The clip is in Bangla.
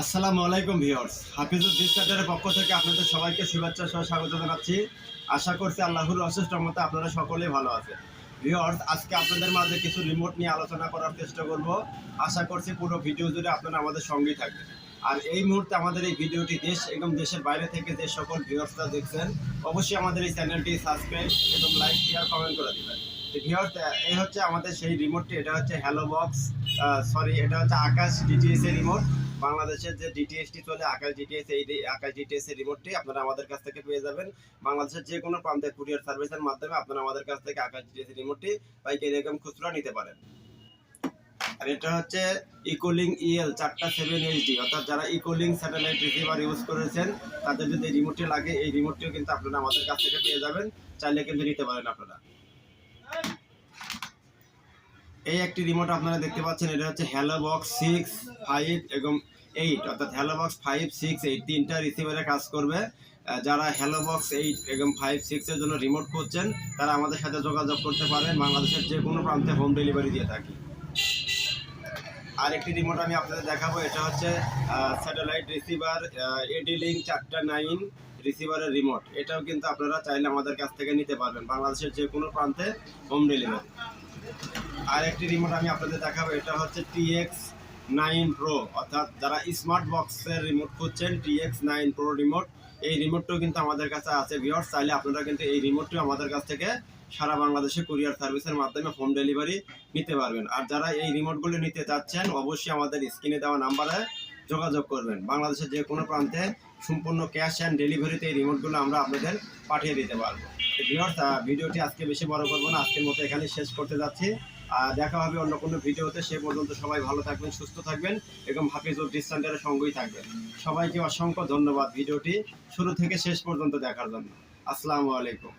আসসালামু আলাইকুম ভিউয়ার্স। হাফিজুর ডিসকাটের পক্ষ থেকে আপনাদের সবাইকে শুভেচ্ছা সহ স্বাগত জানাচ্ছি। আশা করছি আল্লাহর অশেষ রহমতে আপনারা সকলেই ভালো আছেন। ভিউয়ার্স, আজকে আপনাদের মাঝে কিছু রিমোট নিয়ে আলোচনা করার চেষ্টা করব। আশা করছি পুরো ভিডিও জুড়ে আপনারা আমাদের সঙ্গেই থাকবেন। আর এই মুহূর্তে আমাদের এই ভিডিওটি দেশ এবং দেশের বাইরে থেকে যে সকল ভিউয়ার্সরা দেখছেন, অবশ্যই আমাদের এই চ্যানেলটি সাবস্ক্রাইব এবং লাইক শেয়ার কমেন্ট করে দেবেন। ভিউয়ার্স এই হচ্ছে আমাদের সেই রিমোটটি এটা হচ্ছে হ্যালো বক্স সরি এটা হচ্ছে আকাশ ডিটিএস এর রিমোট বাংলাদেশের যে ডিটিএসটি চলে, আকাশ ডিটিএস এই আকাশ ডিটিএস এর রিমোটটি আপনারা আমাদের কাছ থেকে পেয়ে যাবেন। বাংলাদেশের যে কোনো প্রান্তে কুরিয়ার সার্ভিসের মাধ্যমে আপনারা আমাদের কাছ থেকে আকাশ ডিটিএস এর রিমোটটি পাইকারি এরকম খুচরা নিতে পারেন। আর এটা হচ্ছে ইকোলিং ইএল চারটা সেভেন এইচডি অর্থাৎ যারা ইকোলিং স্যাটেলাইট রিসিভার ইউজ করেছেন, তাদের যদি রিমোটটি লাগে, এই রিমোটটিও কিন্তু আপনারা আমাদের কাছ থেকে পেয়ে যাবেন। চাইলে কিন্তু নিতে পারেন আপনারা। এই একটি রিমোট আপনারা দেখতে পাচ্ছেন, এটা হচ্ছে হ্যালো বক্স সিক্স ফাইভ এবং এইট অর্থাৎ hello box five six eight তিনটা রিসিভারে কাজ করবে। যারা হ্যালো বক্স এইট এবং ফাইভ সিক্সের জন্য রিমোট করছেন তারা আমাদের সাথে যোগাযোগ করতে পারেন। বাংলাদেশের যে কোনো প্রান্তে হোম ডেলিভারি দিয়ে থাকি। আর একটি রিমোট আমি আপনাদের দেখাবো, এটা হচ্ছে স্যাটেলাইট রিসিভার এডি লিঙ্ক চারটা নাইন রিসিভারের রিমোট এটাও কিন্তু আপনারা চাইলে আমাদের কাছ থেকে নিতে পারবেন, বাংলাদেশের যে কোনো প্রান্তে হোম ডেলিভারি আর একটি রিমোট আমি আপনাদের দেখাবো, এটা হচ্ছে টিএক্স নাইন প্রো অর্থাৎ যারা স্মার্ট বক্সের রিমোট খুঁজছেন টিএক্স নাইন প্রো রিমোট এই রিমোটটাও কিন্তু আমাদের কাছে আছে ভিওর্স চাইলে আপনারা কিন্তু এই রিমোটটিও আমাদের কাছ থেকে সারা বাংলাদেশে কুরিয়ার সার্ভিসের মাধ্যমে হোম ডেলিভারি নিতে পারবেন। আর যারা এই রিমোটগুলো নিতে চাচ্ছেন, অবশ্যই আমাদের স্ক্রিনে দেওয়া নাম্বারে যোগাযোগ করবেন। বাংলাদেশের যে কোনো প্রান্তে সম্পূর্ণ ক্যাশ অ্যান্ড ডেলিভারিতে এই রিমোটগুলো আমরা আপনাদের পাঠিয়ে দিতে পারব। ভিডিওটি আজকে বেশি বড় করব না, আজকের মতো এখানে শেষ করতে যাচ্ছি। দেখা হবে অন্য কোনো ভিডিওতে। সে পর্যন্ত সবাই ভালো থাকবেন, সুস্থ থাকবেন এবং হাফিজুর ডিস্টান্ডারের সঙ্গেই থাকবেন। সবাইকে অসংখ্য ধন্যবাদ ভিডিওটি। শুরু থেকে শেষ পর্যন্ত দেখার জন্য। আসসালামু আলাইকুম।